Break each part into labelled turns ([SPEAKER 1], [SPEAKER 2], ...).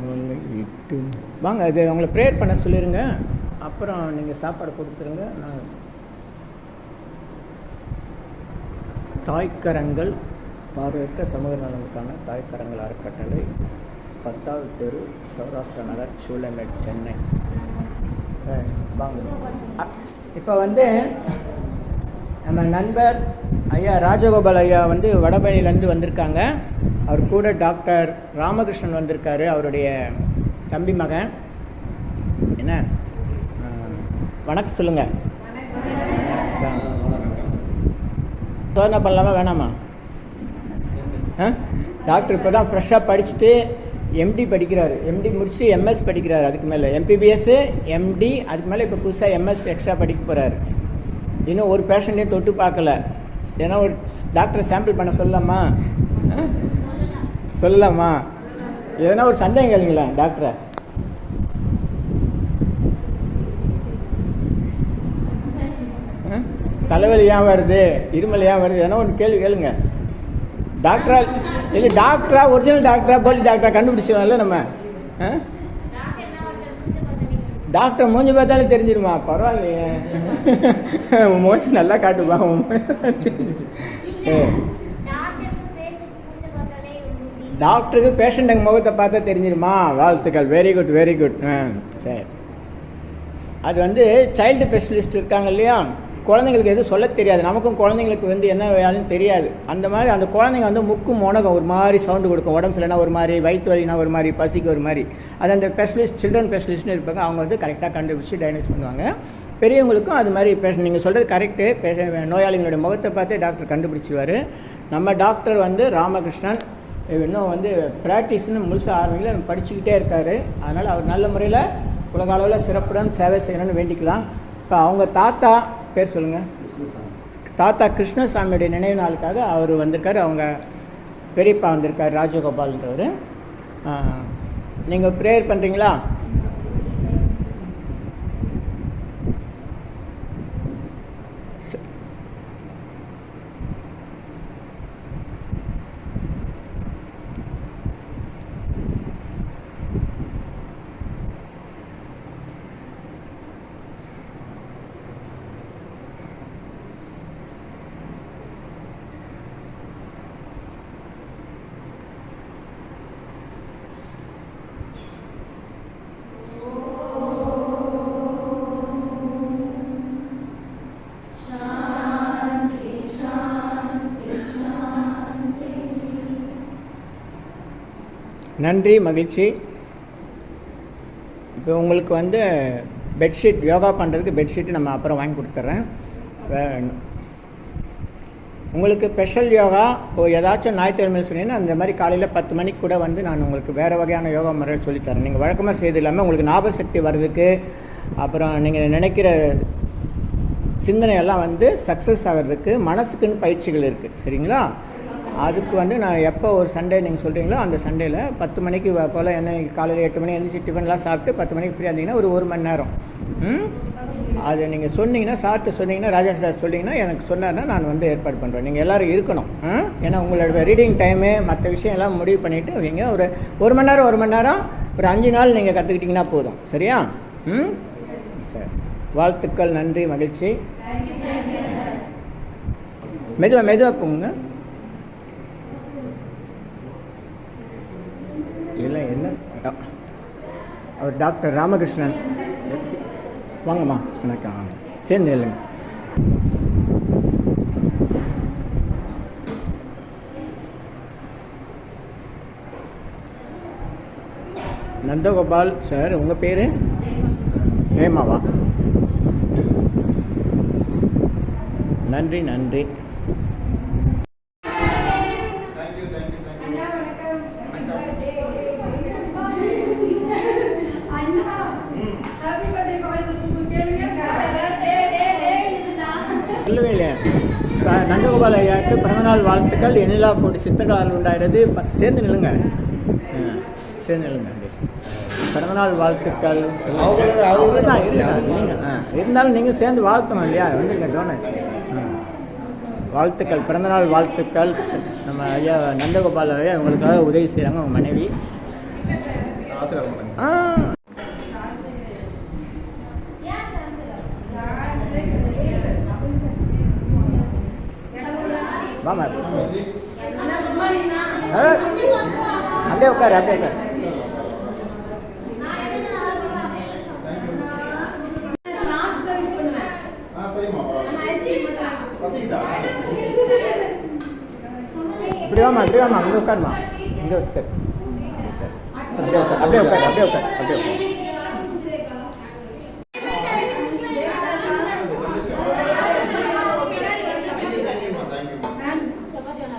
[SPEAKER 1] மூணு எட்டு. வாங்க அது அவங்கள ப்ரேயர் பண்ண சொல்லிடுங்க அப்புறம் நீங்கள் சாப்பாடு கொடுத்துருங்க நான் தாய்க்கரங்கள் பார்வையற்ற சமூக நலனுக்கான தாய்க்கரங்கள் அறக்கட்டளை பத்தாவது தெரு சௌராஷ்டிர நகர் சூளமேட் சென்னை. வாங்க. இப்போ வந்து நம்ம நண்பர் ஐயா ராஜகோபால் ஐயா வந்து வடபழனிலேருந்து வந்திருக்காங்க. அவர் கூட டாக்டர் ராமகிருஷ்ணன் வந்திருக்காரு அவருடைய தம்பி மகன். என்ன? வணக்கம் சொல்லுங்கள் சோதனை பண்ணலாமா? வேணாமா? ஆ? டாக்டர் இப்போ தான் ஃப்ரெஷ்ஷாக படிச்சுட்டு எம்டி படிக்கிறாரு. எம்டி முடிச்சு எம்எஸ் படிக்கிறாரு அதுக்கு மேலே. எம்பிபிஎஸ்ஸு எம்டி அதுக்கு மேலே இப்போ புதுசாக எம்எஸ் எக்ஸ்ட்ரா படிக்க போகிறாரு இன்னும் ஒரு பேஷண்ட்டையும் தொட்டு பார்க்கல. ஏன்னா ஒரு டாக்டரை சாம்பிள் பண்ண சொல்லலாமா? சொல்லலாமா? எதனா ஒரு சந்தேகம் கேளுங்களேன் டாக்டரை. தலைவலி ஏன் வருது? இருமல் ஏன் வருது? எதனா ஒன்று கேள்வி கேளுங்க. டாக்டரா இல்லை டாக்டரா ஒரிஜினல் டாக்டரா போலி டாக்டரா கண்டுபிடிச்சிடலாம்ல நம்ம. ஆ? டாக்டர் மூஞ்சி பார்த்தாலே தெரிஞ்சிருமா? பரவாயில்லையே. உன் மூஞ்சி நல்லா காட்டுப்பா உன் சரி. டாக்டருக்கு பேஷண்ட்டுங்க முகத்தை பார்த்தா தெரிஞ்சிருமா? வாழ்த்துக்கள். வெரி குட் வெரி குட் சரி. அது வந்து சைல்டு ஸ்பெஷலிஸ்ட் இருக்காங்க இல்லையா? குழந்தைங்களுக்கு எதுவும் சொல்ல தெரியாது. நமக்கும் குழந்தைங்களுக்கு வந்து என்ன வேலைன்னு தெரியாது. அந்த மாதிரி அந்த குழந்தைங்க வந்து முக்கு முனகம். ஒரு மாதிரி சவுண்டு கொடுக்கும். உடம்பு சரியில்லைனா ஒரு மாதிரி வயிற்று வலினா ஒரு மாதிரி பசிக்கு ஒரு மாதிரி. அது அந்த ஸ்பெஷலிஸ்ட் சில்ட்ரன் ஸ்பெஷலிஸ்ட்னு இருப்பாங்க. அவங்க வந்து கரெக்டாக கண்டுபிடிச்சி டயக்னோஸ் பண்ணுவாங்க. பெரியவங்களுக்கும் அது மாதிரி பேச நீங்கள் சொல்கிறது கரெக்டு பேச நோயாளிகளுடைய முகத்தை பார்த்தே டாக்டர் கண்டுபிடிச்சிடுவார் நம்ம டாக்டர் வந்து ராமகிருஷ்ணன். இன்னும் வந்து ப்ராக்டிஸ்னு முழுசாக ஆரம்பிக்கல படிச்சுக்கிட்டே இருக்கார். அதனால் அவர் நல்ல முறையில் உலக அளவில் சிறப்புடன் சேவை செய்யணும்னு வேண்டிக்கலாம். இப்போ அவங்க தாத்தா பேர் சொல்லுங்கள் தாத்தா கிருஷ்ணசாமியுடைய நினைவு நாளுக்காக அவர் வந்திருக்காரு. அவங்க பெரியப்பா வந்திருக்கார் ராஜகோபால்ன்றவர். நீங்கள் ப்ரேயர் பண்ணுறீங்களா நன்றி மகிழ்ச்சி. இப்போ உங்களுக்கு வந்து பெட்ஷீட் யோகா பண்ணுறதுக்கு பெட்ஷீட்டு நம்ம அப்புறம் வாங்கி கொடுத்துட்றேன் உங்களுக்கு ஸ்பெஷல் யோகா இப்போ ஏதாச்சும் ஞாயிற்றுக்கிழமை சொன்னீங்கன்னா அந்த மாதிரி காலையில் பத்து மணிக்கு கூட வந்து நான் உங்களுக்கு வேறு வகையான யோகா முறை சொல்லித்தரேன். நீங்கள் வழக்கமாக செய்து இல்லாமல் உங்களுக்கு ஞாபக சக்தி வர்றதுக்கு அப்புறம் நீங்கள் நினைக்கிற சிந்தனையெல்லாம் வந்து சக்ஸஸ் ஆகிறதுக்கு மனசுக்குன்னு பயிற்சிகள் இருக்குது சரிங்களா? அதுக்கு வந்து நான் எப்போ ஒரு சண்டே நீங்கள் சொல்கிறீங்களோ அந்த சண்டேல பத்து மணிக்கு போல் என்ன காலையில் எட்டு மணி எழுந்திரிச்சு டிஃபன்லாம் சாப்பிட்டு பத்து மணிக்கு ஃப்ரீயாக இருந்தீங்கன்னா ஒரு ஒரு மணி நேரம். ம்? அது நீங்கள் சொன்னீங்கன்னா சாப்பிட்டு சொன்னீங்கன்னா ராஜா சார் சொன்னீங்கன்னா எனக்கு சொன்னார்னா நான் வந்து ஏற்பாடு பண்ணுறேன் நீங்கள் எல்லோரும் இருக்கணும்? ஏன்னா உங்களோட ரீடிங் டைமு மற்ற விஷயம் எல்லாம் முடிவு பண்ணிவிட்டு வைங்க ஒரு ஒரு மணி நேரம் ஒரு மணி நேரம் ஒரு அஞ்சு நாள் நீங்கள் கற்றுக்கிட்டிங்கன்னா போதும். சரியா? ம்? சரி. வாழ்த்துக்கள் நன்றி மகிழ்ச்சி. மெதுவாக மெதுவாக போங்க இல்லை என்ன அவர் டாக்டர் ராமகிருஷ்ணன். வாங்கம்மா வணக்கம். சேர்ந்து இல்லைங்க நந்தகோபால் சார் உங்கள் பேர்? ஹேமாவா நன்றி நன்றி. ஐயாவுக்கு பிறந்தநாள் வாழ்த்துக்கள். எண்ணிலா கோடி சித்தடால் உண்டாயிரது சேர்ந்து நில்லுங்க. ஆ, சேர்ந்து நில்லுங்க. பிறந்தநாள் வாழ்த்துக்கள். தான் இருந்தாலும் நீங்கள் சேர்ந்து வாழ்த்தணும் இல்லையா? வந்துருங்க டோனர் வாழ்த்துக்கள் பிறந்தநாள் வாழ்த்துக்கள். நம்ம ஐயா நந்தகோபால் ஐயா உங்களுக்காக உதவி செய்கிறாங்க உங்கள் மனைவி. ஆ. வாமா. ஆ, அப்படியே உட்காரு அப்படியே உட்காரு.
[SPEAKER 2] ஆ சரிம்மா
[SPEAKER 1] இப்படி வாமா இப்படி வாமா இங்கே உட்காருமா. இங்கே உட்காரு அப்படியே உட்காரு. அப்படியே உட்காரு அப்படியே உட்காரு அப்படியே உட்காரு
[SPEAKER 2] தேங்க்யூம்மா தேங்க்யூம்மா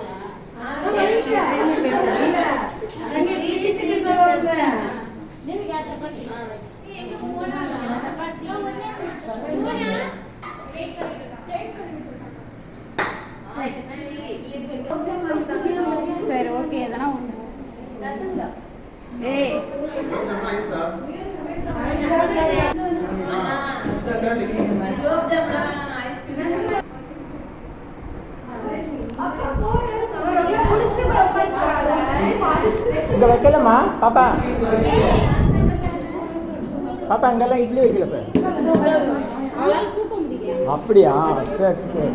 [SPEAKER 3] சரி ஓகே எதனா ஒன்று ஏய்
[SPEAKER 2] ரொம்ப நைஸா ஆ தேர்ட்டி
[SPEAKER 1] இங்கே வைக்கலம்மா பாப்பா. பாப்பா இங்கெல்லாம் இட்லி வைக்கல அப்படியா? சரி சரி.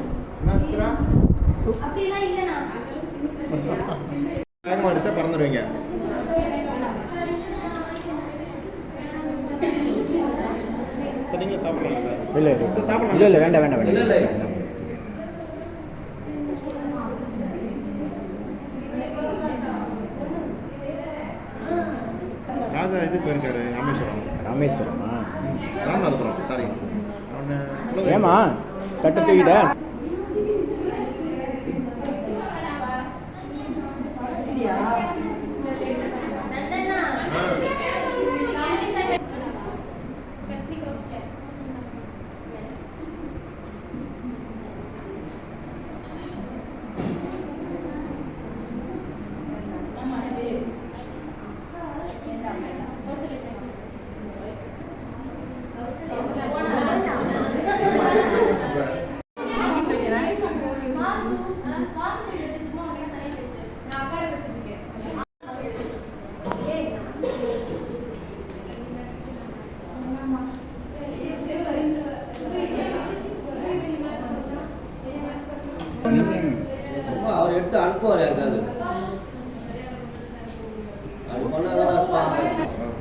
[SPEAKER 2] வேகமாக அடிச்சா பறந்துடுவீங்க சரி நீங்களே சாப்பிடலாம் சார்.
[SPEAKER 1] இல்லை இல்லை.
[SPEAKER 2] சாப்பிடலாம்.
[SPEAKER 1] இல்லை இல்லை வேண்டாம் வேண்டாம். வேண்டாம்.
[SPEAKER 2] ராஜா இது போயிருக்காரு ராமேஸ்வரம்.
[SPEAKER 1] ராமேஸ்வரமா?
[SPEAKER 2] ராமநாதபுரம் சாரி
[SPEAKER 1] ஏமா தட்டு தூக்கிட்ட?
[SPEAKER 4] எடுத்து அனுப்புவார் யாருக்காவது அது பண்ணாதான்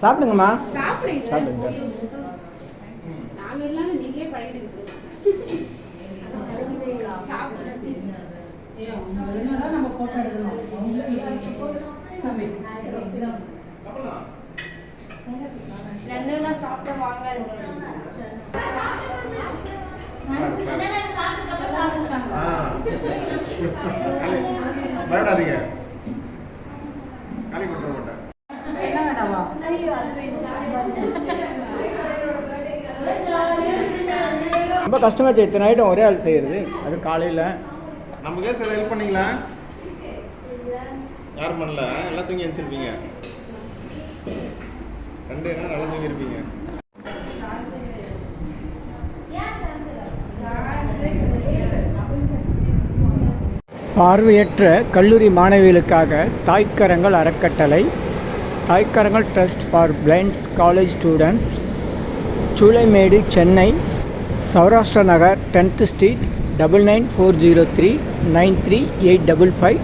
[SPEAKER 1] சாப்பிடுங்கம்மா.
[SPEAKER 3] சாப்பிடுங்க
[SPEAKER 1] சாப்பிடுங்க
[SPEAKER 3] நாங்க இல்லைன்னு நீங்களே பழகிட்டு சாப்பிடுங்க
[SPEAKER 5] நம்ம போட்டோ எடுக்கணும்
[SPEAKER 2] சாப்பிடலாம்
[SPEAKER 6] ரெண்டு சாப்பிட்டு வாங்க
[SPEAKER 2] ஆ பயப்படாதீங்க காலி கொடுத்துட மாட்டேன்
[SPEAKER 5] என்ன வேண்டாமா
[SPEAKER 1] ரொம்ப கஷ்டமாச்சு இத்தனை ஐட்டம் ஒரே ஆள் செய்கிறது அது காலையில்.
[SPEAKER 2] நமக்கே சார் ஹெல்ப் பண்ணீங்களா? யாரும் பண்ணல. எல்லாம் தூங்கி எழுந்திருப்பீங்க சண்டேனா நல்லா தூங்கி இருப்பீங்க.
[SPEAKER 1] பார்வையற்ற கல்லூரி மாணவிகளுக்காக தாய்க்கரங்கள் அறக்கட்டளை Thaikarangal trust for blinds college students. Choolaimedu Chennai Saurashtra Nagar tenth street double nine four zero three nine three eight double five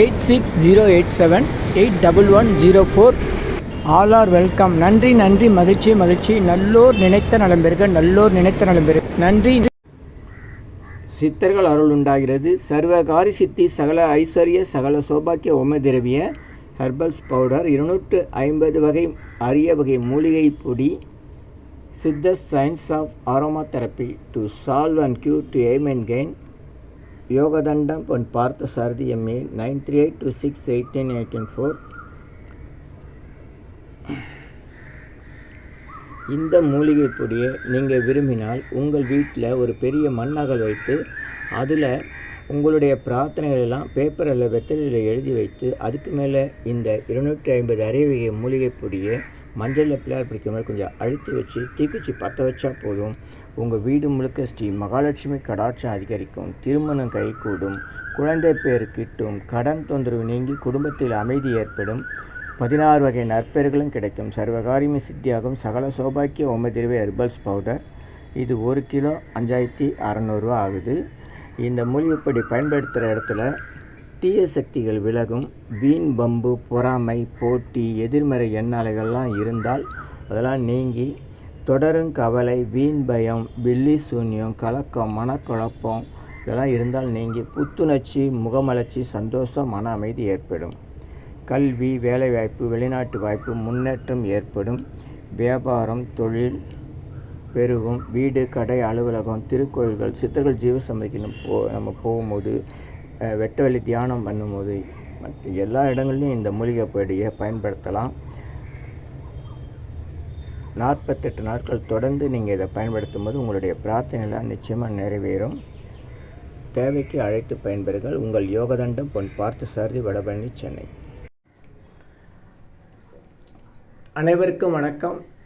[SPEAKER 1] eight six zero eight seven eight double one zero four. All are welcome. நன்றி நன்றி மகிழ்ச்சி மகிழ்ச்சி. நல்லோர் நினைத்த நலம்பெருக நல்லோர் நினைத்த நலம்பெருக நன்றி. சித்தர்கள் அருள் உண்டாகிறது. சர்வகாரி சித்தி சகல ஐஸ்வர்ய சகல சௌபாக்கிய ஓம திரவிய. ஹெர்பல்ஸ் பவுடர் இருநூற்று ஐம்பது வகை அரிய வகை மூலிகை பொடி siddha science of aroma therapy to solve and cue to aim and gain Yogathandam Pon Partha Sarathi MA nine three eight two six eighteen eighteen four. இந்த மூலிகை பொடியை நீங்கள் விரும்பினால் உங்கள் வீட்டில் ஒரு பெரிய மண்ணகல் வைத்து அதில் உங்களுடைய பிரார்த்தனைகள் எல்லாம் பேப்பரில் வெத்தலையில் எழுதி வைத்து அதுக்கு மேலே இந்த இருநூற்றி ஐம்பது அரைவகை மூலிகை பொடியை மஞ்சளில் பிள்ளையார் பிடிக்கிற மாதிரி கொஞ்சம் அழுத்தி வச்சு தீக்குச்சி பற்ற வச்சா போதும். உங்கள் வீடு முழுக்க ஸ்ரீ மகாலட்சுமி கடாட்சம் அதிகரிக்கும். திருமணம் கைகூடும். குழந்தை பேர் கிட்டும். கடன் தொந்தரவு நீங்கி குடும்பத்தில் அமைதி ஏற்படும். பதினாறு வகை நற்பெயர்களும் கிடைக்கும். சர்வகாரியமே சித்தியாகும். சகல சோபாக்கிய ஓமதிரவை ஹெர்பல்ஸ் பவுடர் இது ஒரு கிலோ அஞ்சாயிரத்தி அறநூறுவா ஆகுது. இந்த மூலிகைப்பொடி பயன்படுத்துகிற இடத்துல தீய சக்திகள் விலகும் வீண் பம்பு பொறாமை போட்டி எதிர்மறை எண்ணாலைகள்லாம் இருந்தால் அதெல்லாம் நீங்கி தொடரும் கவலை வீண் பயம் பில்லி சூன்யம் கலக்கம் மனக்குழப்பம் இதெல்லாம் இருந்தால் நீங்கி புத்துணர்ச்சி முகமலர்ச்சி சந்தோஷம் மன அமைதி ஏற்படும். கல்வி வேலைவாய்ப்பு வெளிநாட்டு வாய்ப்பு முன்னேற்றம் ஏற்படும். வியாபாரம் தொழில் பெருகும். வீடு கடை அலுவலகம் திருக்கோயில்கள் சித்தர்கள் ஜீவசமைக்கு போ நம்ம போகும்போது வெட்டவெளி வெட்ட வெளி தியானம் பண்ணும்போது மற்ற எல்லா இடங்கள்லையும் இந்த மூலிகை பொடியை பயன்படுத்தலாம். நாற்பத்தெட்டு நாட்கள் தொடர்ந்து நீங்கள் இதை பயன்படுத்தும் போது உங்களுடைய பிரார்த்தனைலாம் நிச்சயமாக நிறைவேறும். தேவைக்கு அழைத்து பயன்பெறுங்கள். உங்கள் யோகதண்டம் பொன் பார்த்து சாரதி வடபழனி சென்னை. அனைவருக்கும் வணக்கம்.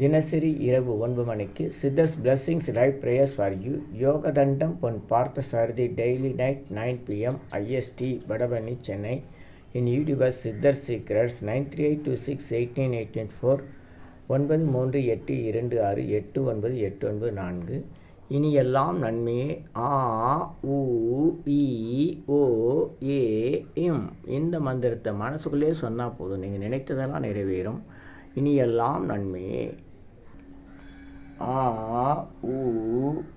[SPEAKER 1] தினசரி இரவு ஒன்பது மணிக்கு Siddhars blessings live prayers for you Yogathandam Pon Partha Sarathi daily night nine PM IST Vadapalani Chennai. In YouTube's Siddhar secrets nine three eight two six eight nine eight nine four ஒன்பது மூன்று எட்டு இரண்டு ஆறு எட்டு ஒன்பது எட்டு ஒன்பது நான்கு. இனி எல்லாம் நன்மையே. ஆ உ இ ஓ ஏ இந்த மந்திரத்தை மனசுக்குள்ளே சொன்னால் போதும். நீங்கள் நினைத்ததெல்லாம் நிறைவேறும். இனி எல்லாம் நன்மையே. ஆ உ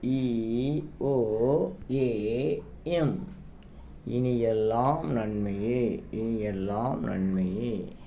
[SPEAKER 1] இ ஓ ஏ எம். இனியெல்லாம் நன்மையே இனியெல்லாம் நன்மையே.